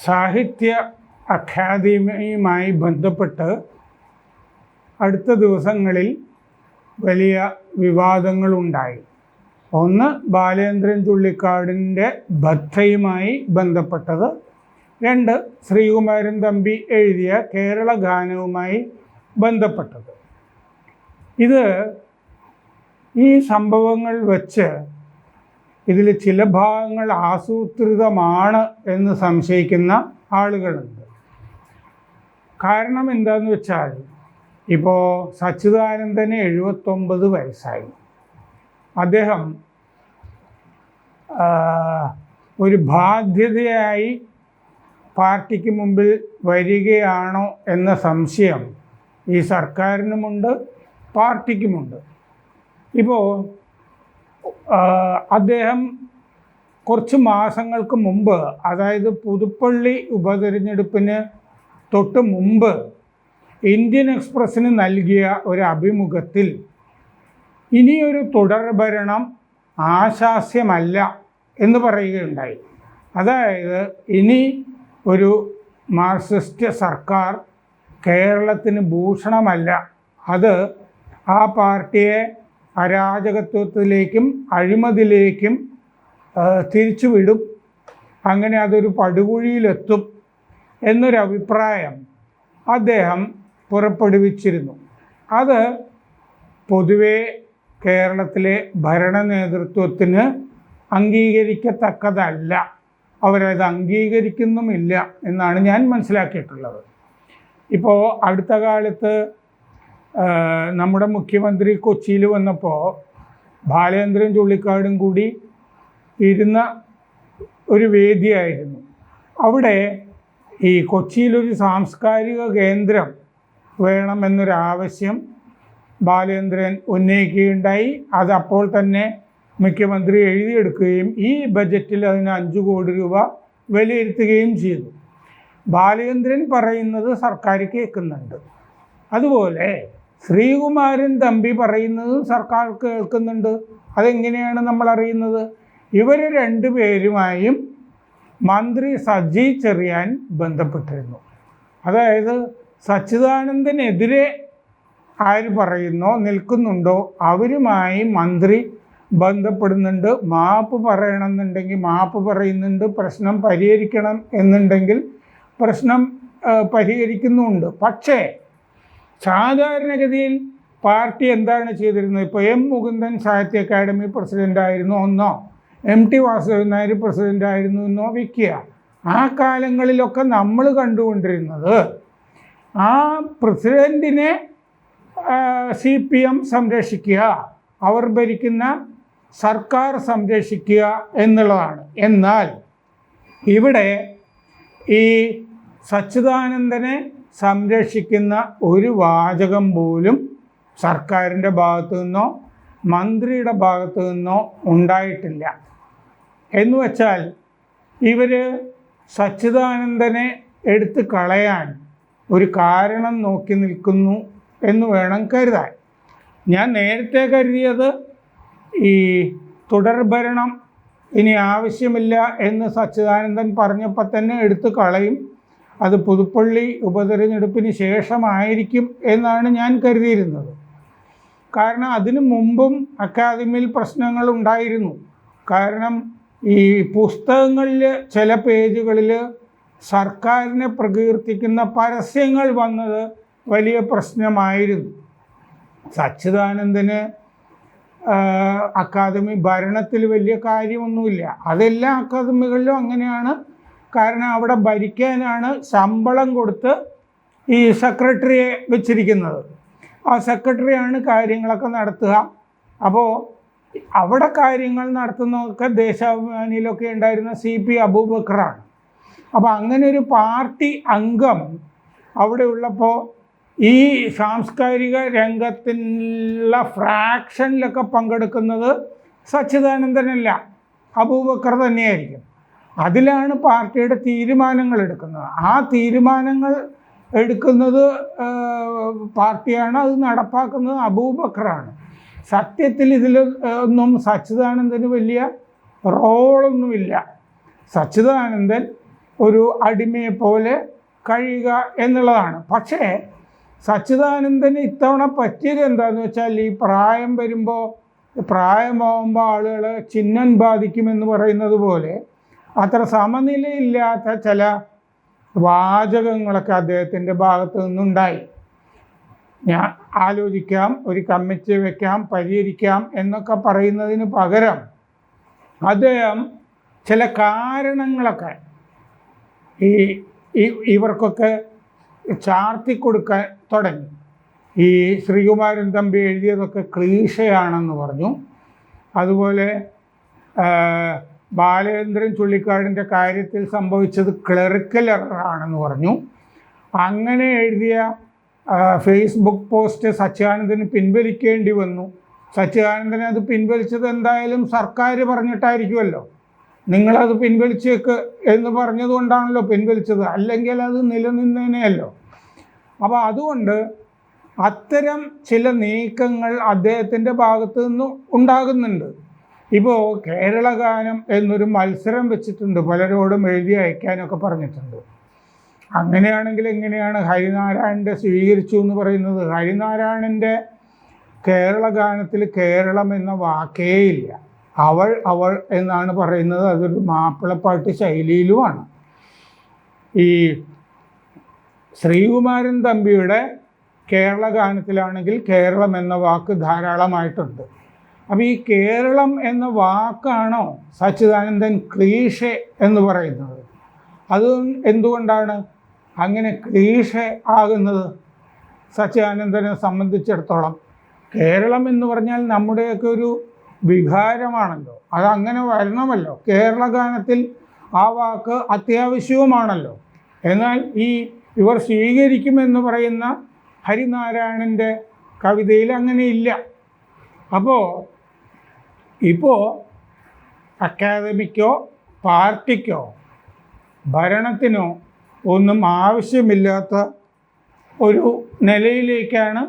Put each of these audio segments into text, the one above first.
സാഹിത്യ അക്കാദമിയുമായി ബന്ധപ്പെട്ട് അടുത്ത ദിവസങ്ങളിൽ വലിയ വിവാദങ്ങളുണ്ടായി. ഒന്ന് ബാലേന്ദ്രൻ ചുള്ളിക്കാടിന്റെ ബദ്ധയുമായി ബന്ധപ്പെട്ടത്. രണ്ട് ശ്രീകുമാരൻ തമ്പി എഴുതിയ കേരള ഗാനവുമായി ബന്ധപ്പെട്ടത്. ഇത് ഈ സംഭവങ്ങൾ വച്ച് ഇതിൽ ചില ഭാഗങ്ങൾ ആസൂത്രിതമാണ് എന്ന് സംശയിക്കുന്ന ആളുകളുണ്ട്. കാരണം എന്താന്ന് വെച്ചാൽ ഇപ്പോൾ സച്ചിദാനന്ദന് എഴുപത്തൊമ്പത് വയസ്സായി. അദ്ദേഹം ഒരു ബാധ്യതയായി പാർട്ടിക്ക് മുമ്പിൽ വരികയാണോ എന്ന സംശയം ഈ സർക്കാരിനുമുണ്ട് പാർട്ടിക്കുമുണ്ട്. ഇപ്പോൾ അദ്ദേഹം കുറച്ച് മാസങ്ങൾക്ക് മുമ്പ് അതായത് പുതുപ്പള്ളി ഉപതെരഞ്ഞെടുപ്പിന് തൊട്ട് മുമ്പ് ഇന്ത്യൻ എക്സ്പ്രസ്സിന് നൽകിയ ഒരു അഭിമുഖത്തിൽ ഇനിയൊരു തുടർഭരണം ആശാസ്യമല്ല എന്ന് പറയുകയുണ്ടായി. അതായത് ഇനി ഒരു മാർക്സിസ്റ്റ് സർക്കാർ കേരളത്തിന് ഭൂഷണമല്ല. അത് ആ പാർട്ടിയെ അരാജകത്വത്തിലേക്കും അഴിമതിയിലേക്കും തിരിച്ചുവിടും. അങ്ങനെ അതൊരു പടുകുഴിയിലെത്തും എന്നൊരഭിപ്രായം അദ്ദേഹം പുറപ്പെടുവിച്ചിരുന്നു. അത് പൊതുവെ കേരളത്തിലെ ഭരണ നേതൃത്വത്തിന് അംഗീകരിക്കത്തക്കതല്ല. അവരത് അംഗീകരിക്കുന്നുമില്ല എന്നാണ് ഞാൻ മനസ്സിലാക്കിയിട്ടുള്ളത്. ഇപ്പോൾ അടുത്ത കാലത്ത് നമ്മുടെ മുഖ്യമന്ത്രി കൊച്ചിയിൽ വന്നപ്പോൾ ബാലേന്ദ്രൻ ചുള്ളിക്കാടും കൂടി ഇരുന്ന ഒരു വേദിയായിരുന്നു. അവിടെ ഈ കൊച്ചിയിലൊരു സാംസ്കാരിക കേന്ദ്രം വേണമെന്നൊരാവശ്യം ബാലേന്ദ്രൻ ഉന്നയിക്കുകയുണ്ടായി. അത് അപ്പോൾ തന്നെ മുഖ്യമന്ത്രി എഴുതിയെടുക്കുകയും ഈ ബജറ്റിൽ അതിന് അഞ്ച് കോടി രൂപ വിലയിരുത്തുകയും ചെയ്തു. ബാലേന്ദ്രൻ പറയുന്നത് സർക്കാർ കേൾക്കുന്നുണ്ട്. അതുപോലെ ശ്രീകുമാരൻ തമ്പി പറയുന്നത് സർക്കാർ കേൾക്കുന്നുണ്ട്. അതെങ്ങനെയാണ് നമ്മൾ അറിയുന്നത് ഇവർ രണ്ടുപേരുമായും മന്ത്രി സജി ചെറിയാൻ ബന്ധപ്പെട്ടിരുന്നു. അതായത് സച്ചിദാനന്ദനെതിരെ ആര് പറയുന്നോ നിൽക്കുന്നുണ്ടോ അവരുമായി മന്ത്രി ബന്ധപ്പെടുന്നുണ്ട്. മാപ്പ് പറയണമെന്നുണ്ടെങ്കിൽ മാപ്പ് പറയുന്നുണ്ട്. പ്രശ്നം പരിഹരിക്കണം എന്നുണ്ടെങ്കിൽ പ്രശ്നം പരിഹരിക്കുന്നുമുണ്ട് പക്ഷേ സാധാരണഗതിയിൽ പാർട്ടി എന്താണ് ചെയ്തിരുന്നത്? ഇപ്പോൾ എം മുകുന്ദൻ സാഹിത്യ അക്കാദമി പ്രസിഡന്റായിരുന്നു ഒന്നോ എം ടി വാസുദേവൻ നായർ പ്രസിഡന്റായിരുന്നു എന്നോ വയ്ക്കുക ആ കാലങ്ങളിലൊക്കെ നമ്മൾ കണ്ടുകൊണ്ടിരുന്നത് ആ പ്രസിഡന്റിനെ സി പി എം സംരക്ഷിക്കുക അവർ ഭരിക്കുന്ന സർക്കാർ സംരക്ഷിക്കുക എന്നുള്ളതാണ്. എന്നാൽ ഇവിടെ ഈ സച്ചിദാനന്ദനെ സംരക്ഷിക്കുന്ന ഒരു വാചകം പോലും സർക്കാരിന്റെ ഭാഗത്തു നിന്നോ മന്ത്രിയുടെ ഭാഗത്തു നിന്നോ ഉണ്ടായിട്ടില്ല. എന്ന് വച്ചാൽ ഇവർ സച്ചിദാനന്ദനെ എടുത്ത് കളയാൻ ഒരു കാരണം നോക്കി നിൽക്കുന്നു എന്ന് വേണം കരുതാൻ. ഞാൻ നേരത്തെ കരുതിയത് ഈ തുടർഭരണം ഇനി ആവശ്യമില്ല എന്ന് സച്ചിദാനന്ദൻ പറഞ്ഞപ്പോൾ തന്നെ എടുത്തു കളയും. അത് പുതുപ്പള്ളി ഉപതെരഞ്ഞെടുപ്പിന് ശേഷമായിരിക്കും എന്നാണ് ഞാൻ കരുതിയിരുന്നത്. കാരണം അതിനു മുമ്പും അക്കാദമിയിൽ പ്രശ്നങ്ങൾ ഉണ്ടായിരുന്നു. കാരണം ഈ പുസ്തകങ്ങളിൽ ചില പേജുകളിൽ സർക്കാരിനെ പ്രകീർത്തിക്കുന്ന പരസ്യങ്ങൾ വന്നത് വലിയ പ്രശ്നമായിരുന്നു. സച്ചിദാനന്ദന് അക്കാദമി ഭരണത്തിൽ വലിയ കാര്യമൊന്നുമില്ല. അതെല്ലാ അക്കാദമികളിലും അങ്ങനെയാണ്. കാരണം അവിടെ ഭരിക്കാനാണ് ശമ്പളം കൊടുത്ത് ഈ സെക്രട്ടറിയെ വെച്ചിരിക്കുന്നത്. ആ സെക്രട്ടറിയാണ് കാര്യങ്ങളൊക്കെ നടത്തുക. അപ്പോൾ അവിടെ കാര്യങ്ങൾ നടത്തുന്നതൊക്കെ ദേശാഭിമാനിയിലൊക്കെ ഉണ്ടായിരുന്ന സി പി അബൂബക്കറാണ്. അപ്പോൾ അങ്ങനെ ഒരു പാർട്ടി അംഗം അവിടെ ഉള്ളപ്പോൾ ഈ സാംസ്കാരിക രംഗത്തിനുള്ള ഫ്രാക്ഷനിലൊക്കെ പങ്കെടുക്കുന്നത് സച്ചിദാനന്ദനല്ല അബൂബക്കർ തന്നെയായിരിക്കും. അതിലാണ് പാർട്ടിയുടെ തീരുമാനങ്ങൾ എടുക്കുന്നത്. ആ തീരുമാനങ്ങൾ എടുക്കുന്നത് പാർട്ടിയാണ് അത് നടപ്പാക്കുന്നത് അബൂബക്കറാണ്. സത്യത്തിൽ ഇതിൽ ഒന്നും സച്ചിദാനന്ദന് വലിയ റോളൊന്നുമില്ല. സച്ചിദാനന്ദൻ ഒരു അടിമയെ പോലെ കഴിയുക എന്നുള്ളതാണ്. പക്ഷേ സച്ചിദാനന്ദന് ഇത്തവണ പറ്റിയത് എന്താണെന്ന് വെച്ചാൽ ഈ പ്രായം വരുമ്പോൾ പ്രായമാവുമ്പോൾ ആളുകൾ ചിഹ്നം ബാധിക്കുമെന്ന് പറയുന്നത് പോലെ അത്ര സമനിലയില്ലാത്ത ചില വാചകങ്ങളൊക്കെ അദ്ദേഹത്തിന്റെ ഭാഗത്തു നിന്നുണ്ടായി. ഞാൻ ആലോചിക്കാം ഒരു കമ്മിറ്റി വെക്കാം പരിഹരിക്കാം എന്നൊക്കെ പറയുന്നതിന് പകരം അദ്ദേഹം ചില കാരണങ്ങളൊക്കെ ഈ ഇവർക്കൊക്കെ ചാർത്തി കൊടുക്കാൻ തുടങ്ങി. ഈ ശ്രീകുമാരൻ തമ്പി എഴുതിയതൊക്കെ ക്ലീശയാണെന്ന് പറഞ്ഞു. അതുപോലെ ബാലേന്ദ്രൻ ചുള്ളിക്കാടിന്റെ കാര്യത്തിൽ സംഭവിച്ചത് ക്ലറിക്കൽ എററാണെന്ന് പറഞ്ഞു. അങ്ങനെ എഴുതിയ ഫേസ്ബുക്ക് പോസ്റ്റ് സച്ചിദാനന്ദന് പിൻവലിക്കേണ്ടി വന്നു. സച്ചിദാനന്ദനെ അത് പിൻവലിച്ചത് എന്തായാലും സർക്കാർ പറഞ്ഞിട്ടായിരിക്കുമല്ലോ. നിങ്ങളത് പിൻവലിച്ചേക്ക് എന്ന് പറഞ്ഞതുകൊണ്ടാണല്ലോ പിൻവലിച്ചത്. അല്ലെങ്കിൽ അത് നിലനിന്നേനെയല്ലോ. അപ്പോൾ അതുകൊണ്ട് അത്തരം ചില നീക്കങ്ങൾ അദ്ദേഹത്തിന്റെ ഭാഗത്തു നിന്ന് ഉണ്ടാകുന്നുണ്ട്. ഇപ്പോൾ കേരളഗാനം എന്നൊരു മത്സരം വെച്ചിട്ടുണ്ട്. പലരോടും എഴുതി അയക്കാനൊക്കെ പറഞ്ഞിട്ടുണ്ട്. അങ്ങനെയാണെങ്കിൽ എങ്ങനെയാണ് ഹരിനാരായണന്റെ സ്വീകരിച്ചു എന്ന് പറയുന്നത്? ഹരിനാരായണന്റെ കേരളഗാനത്തിൽ കേരളം എന്ന വാക്കേ ഇല്ല. അവൾ അവൾ എന്നാണ് പറയുന്നത്. അതൊരു മാപ്പിളപ്പാട്ട് ശൈലിയിലുമാണ്. ഈ ശ്രീകുമാരൻ തമ്പിയുടെ കേരള ഗാനത്തിലാണെങ്കിൽ കേരളം എന്ന വാക്ക് ധാരാളമായിട്ടുണ്ട്. അപ്പോൾ ഈ കേരളം എന്ന വാക്കാണോ സച്ചിദാനന്ദൻ ക്ലീഷെ എന്ന് പറയുന്നത്? അത് എന്തുകൊണ്ടാണ് അങ്ങനെ ക്ലീഷ ആകുന്നത് സച്ചിദാനന്ദനെ സംബന്ധിച്ചിടത്തോളം? കേരളം എന്ന് പറഞ്ഞാൽ നമ്മുടെയൊക്കെ ഒരു വികാരമാണല്ലോ. അതങ്ങനെ വരണമല്ലോ. കേരള ഗാനത്തിൽ ആ വാക്ക് അത്യാവശ്യവുമാണല്ലോ. എന്നാൽ ഈ ഇവർ സ്വീകരിക്കുമെന്ന് പറയുന്ന ഹരിനാരായണന്റെ കവിതയിൽ അങ്ങനെയില്ല അപ്പോൾ ഇപ്പോൾ അക്കാദമിക്കോ പാർട്ടിക്കോ ഭരണത്തിനോ ഒന്നും ആവശ്യമില്ലാത്ത ഒരു നിലയിലേക്കാണ്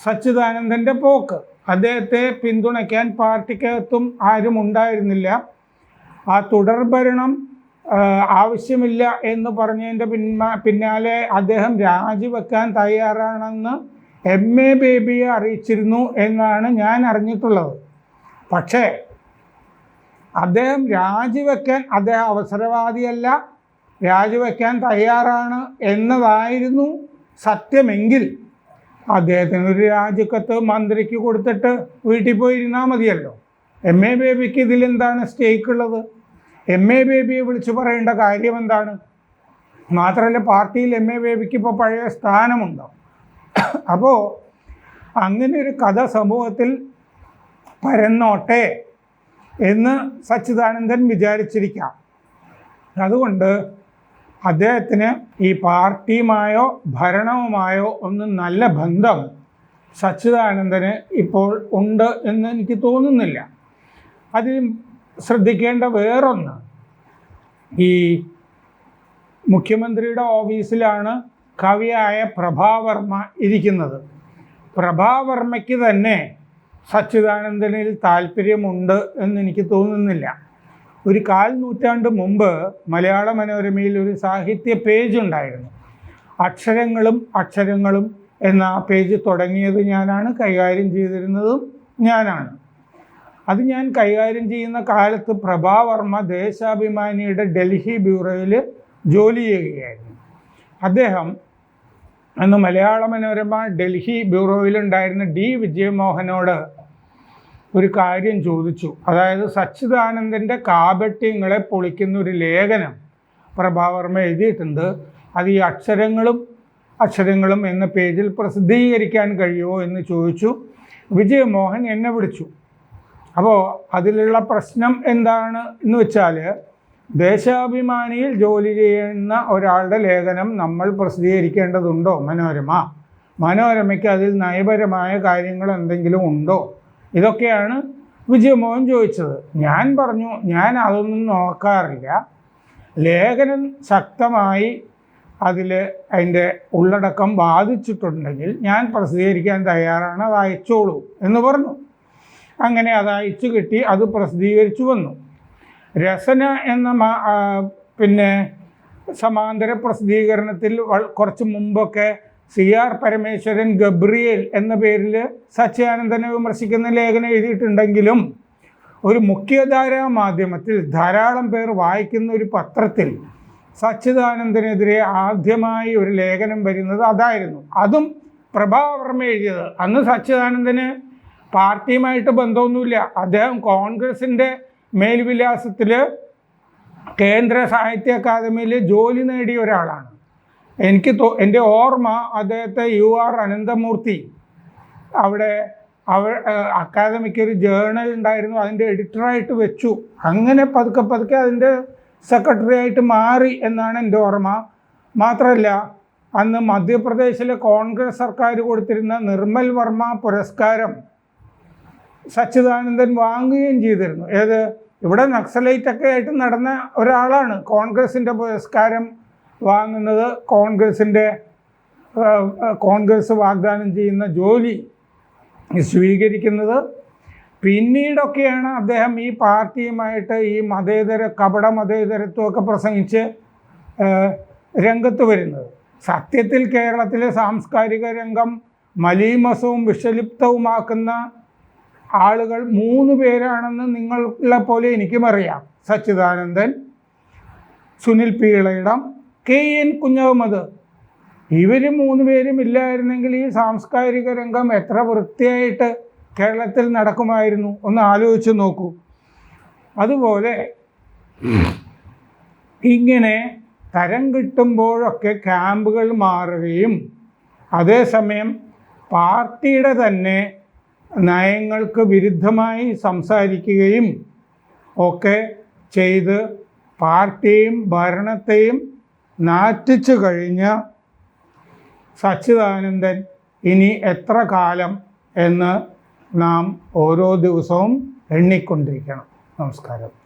സച്ചിദാനന്ദന്റെ പോക്ക്. അദ്ദേഹത്തെ പിന്തുണയ്ക്കാൻ പാർട്ടിക്കകത്തും ആരും ഉണ്ടായിരുന്നില്ല. ആ തുടർഭരണം ആവശ്യമില്ല എന്ന് പറഞ്ഞതിന്റെ പിന്മാ പിന്നാലെ അദ്ദേഹം രാജിവെക്കാൻ തയ്യാറാണെന്ന് എം എ ബേബിയെ അറിയിച്ചിരുന്നു എന്നാണ് ഞാൻ അറിഞ്ഞിട്ടുള്ളത്. പക്ഷേ അദ്ദേഹം രാജിവെക്കാൻ അദ്ദേഹം അവസരവാദിയല്ല രാജിവെക്കാൻ തയ്യാറാണ് എന്നതായിരുന്നു സത്യമെങ്കിൽ അദ്ദേഹത്തിന് ഒരു രാജിക്കത്ത് മന്ത്രിക്ക് കൊടുത്തിട്ട് വീട്ടിൽ പോയിരുന്നാൽ മതിയല്ലോ. എം എ ബേബിക്ക് ഇതിലെന്താണ് സ്റ്റേക്ക് ഉള്ളത് എം എ ബേബിയെ വിളിച്ചു പറയേണ്ട കാര്യം എന്താണ്? മാത്രമല്ല പാർട്ടിയിൽ എം എ ബേബിക്ക് ഇപ്പോൾ പഴയ സ്ഥാനമുണ്ടോ? അപ്പോൾ അങ്ങനെ ഒരു കഥ സമൂഹത്തിൽ പരന്നോട്ടെ എന്ന് സച്ചിദാനന്ദൻ വിചാരിച്ചിരിക്കാം. അതുകൊണ്ട് അദ്ദേഹത്തിന് ഈ പാർട്ടിയുമായോ ഭരണവുമായോ ഒന്നും നല്ല ബന്ധം സച്ചിദാനന്ദന് ഇപ്പോൾ ഉണ്ട് എന്ന് എനിക്ക് തോന്നുന്നില്ല. അതിൽ ശ്രദ്ധിക്കേണ്ട വേറൊന്ന് ഈ മുഖ്യമന്ത്രിയുടെ ഓഫീസിലാണ് കവിയായ പ്രഭാവർമ്മ ഇരിക്കുന്നത്. പ്രഭാവർമ്മയ്ക്ക് തന്നെ സച്ചിദാനന്ദനിൽ താല്പര്യമുണ്ട് എന്ന് എനിക്ക് തോന്നുന്നില്ല. ഒരു കാൽ നൂറ്റാണ്ട് മുമ്പ് മലയാള മനോരമയിൽ ഒരു സാഹിത്യ പേജ് ഉണ്ടായിരുന്നു. അക്ഷരങ്ങളും അക്ഷരങ്ങളും എന്ന പേജ് തുടങ്ങിയത് ഞാനാണ്. കൈകാര്യം ചെയ്തിരുന്നതും ഞാനാണ്. അത് ഞാൻ കൈകാര്യം ചെയ്യുന്ന കാലത്ത് പ്രഭാവർമ്മ ദേശാഭിമാനിയുടെ ഡൽഹി ബ്യൂറോയിൽ ജോലി ചെയ്യുകയായിരുന്നു. അദ്ദേഹം അന്ന് മലയാള മനോരമ ഡൽഹി ബ്യൂറോയിലുണ്ടായിരുന്ന ഡി വിജയമോഹനോട് ഒരു കാര്യം ചോദിച്ചു. അതായത് സച്ചിദാനന്ദന്റെ കാപട്യങ്ങളെ പൊളിക്കുന്ന ഒരു ലേഖനം പ്രഭാവർമ്മ എഴുതിയിട്ടുണ്ട്. അത് ഈ അക്ഷരങ്ങളും അക്ഷരങ്ങളും എന്ന പേജിൽ പ്രസിദ്ധീകരിക്കാൻ കഴിയുമോ എന്ന് ചോദിച്ചു. വിജയമോഹൻ എന്നെ വിളിച്ചു. അപ്പോൾ അതിലുള്ള പ്രശ്നം എന്താണ് എന്ന് വെച്ചാൽ ദേശാഭിമാനിയിൽ ജോലി ചെയ്യുന്ന ഒരാളുടെ ലേഖനം നമ്മൾ പ്രസിദ്ധീകരിക്കേണ്ടതുണ്ടോ? മനോരമ. മനോരമയ്ക്ക് അതിൽ നയപരമായ കാര്യങ്ങൾ എന്തെങ്കിലും ഉണ്ടോ? ഇതൊക്കെയാണ് വിജയമോഹൻ ചോദിച്ചത്. ഞാൻ പറഞ്ഞു ഞാൻ അതൊന്നും നോക്കാറില്ല. ലേഖനം ശക്തമായി അതിൽ അതിന്റെ ഉള്ളടക്കം ബാധിച്ചിട്ടുണ്ടെങ്കിൽ ഞാൻ പ്രസിദ്ധീകരിക്കാൻ തയ്യാറാണ് അത് അയച്ചോളൂ എന്ന് പറഞ്ഞു. അങ്ങനെ അത് അയച്ചു കിട്ടി അത് പ്രസിദ്ധീകരിച്ചു വന്നു. രസന എന്ന പിന്നെ സമാന്തര പ്രസിദ്ധീകരണത്തിൽ കുറച്ച് മുമ്പൊക്കെ സി ആർ പരമേശ്വരൻ ഗബ്രിയേൽ എന്ന പേരിൽ സച്ചിദാനന്ദനെ വിമർശിക്കുന്ന ലേഖനം എഴുതിയിട്ടുണ്ടെങ്കിലും ഒരു മുഖ്യധാരാ മാധ്യമത്തിൽ ധാരാളം പേർ വായിക്കുന്ന ഒരു പത്രത്തിൽ സച്ചിദാനന്ദനെതിരെ ആദ്യമായി ഒരു ലേഖനം വരുന്നത് അതായിരുന്നു. അതും പ്രഭാവർമ്മ എഴുതിയത്. അന്ന് സച്ചിദാനന്ദന് പാർട്ടിയുമായിട്ട് ബന്ധമൊന്നുമില്ല. അദ്ദേഹം കോൺഗ്രസിന്റെ മേൽവിലാസത്തിൽ കേന്ദ്ര സാഹിത്യ അക്കാദമിയിൽ ജോലി നേടിയ ഒരാളാണ്. എനിക്ക് തോ എന്റെ ഓർമ്മ അദ്ദേഹത്തെ യു ആർ അനന്തമൂർത്തി. അവിടെ അവ അക്കാദമിക്ക് ഒരു ജേണൽ ഉണ്ടായിരുന്നു അതിന്റെ എഡിറ്ററായിട്ട് വെച്ചു. അങ്ങനെ പതുക്കെ പതുക്കെ അതിന്റെ സെക്രട്ടറി ആയിട്ട് മാറി എന്നാണ് എന്റെ ഓർമ്മ. മാത്രമല്ല അന്ന് മധ്യപ്രദേശിലെ കോൺഗ്രസ് സർക്കാർ കൊടുത്തിരുന്ന നിർമ്മൽ വർമ്മ പുരസ്കാരം സച്ചിദാനന്ദൻ വാങ്ങുകയും ചെയ്തിരുന്നു. ഏത്? ഇവിടെ നക്സലൈറ്റ് ഒക്കെ ആയിട്ട് നടന്ന ഒരാളാണ്. കോൺഗ്രസിന്റെ പുരസ്കാരം വാങ്ങുന്നത് കോൺഗ്രസിന്റെ കോൺഗ്രസ് വാഗ്ദാനം ചെയ്യുന്ന ജോലി സ്വീകരിക്കുന്നത്. പിന്നീടൊക്കെയാണ് അദ്ദേഹം ഈ പാർട്ടിയുമായിട്ട് ഈ മതേതര കപട മതേതരത്വമൊക്കെ പ്രസംഗിച്ച് രംഗത്ത് വരുന്നത്. സത്യത്തിൽ കേരളത്തിലെ സാംസ്കാരിക രംഗം മലീമസവും വിഷലിപ്തവുമാക്കുന്ന ആളുകൾ മൂന്ന് പേരാണെന്ന് നിങ്ങളെ പോലെ എനിക്കും അറിയാം. Sachidanandan Sunil Peelayidam K N Kunhammad. ഇവർ മൂന്ന് പേരും ഇല്ലായിരുന്നെങ്കിൽ ഈ സാംസ്കാരിക രംഗം എത്ര വൃത്തിയായിട്ട് കേരളത്തിൽ നടക്കുമായിരുന്നു? ഒന്ന് ആലോചിച്ച് നോക്കൂ. അതുപോലെ ഇങ്ങനെ തരം കിട്ടുമ്പോഴൊക്കെ ക്യാമ്പുകൾ മാറുകയും അതേസമയം പാർട്ടിയുടെ തന്നെ നയങ്ങൾക്ക് വിരുദ്ധമായി സംസാരിക്കുകയും ഒക്കെ ചെയ്ത് പാർട്ടിയും ഭരണത്തെയും നാറ്റിച്ചു കഴിഞ്ഞ സച്ചിദാനന്ദൻ ഇനി എത്ര കാലം എന്ന് നാം ഓരോ ദിവസവും എണ്ണിക്കൊണ്ടിരിക്കണം. നമസ്കാരം.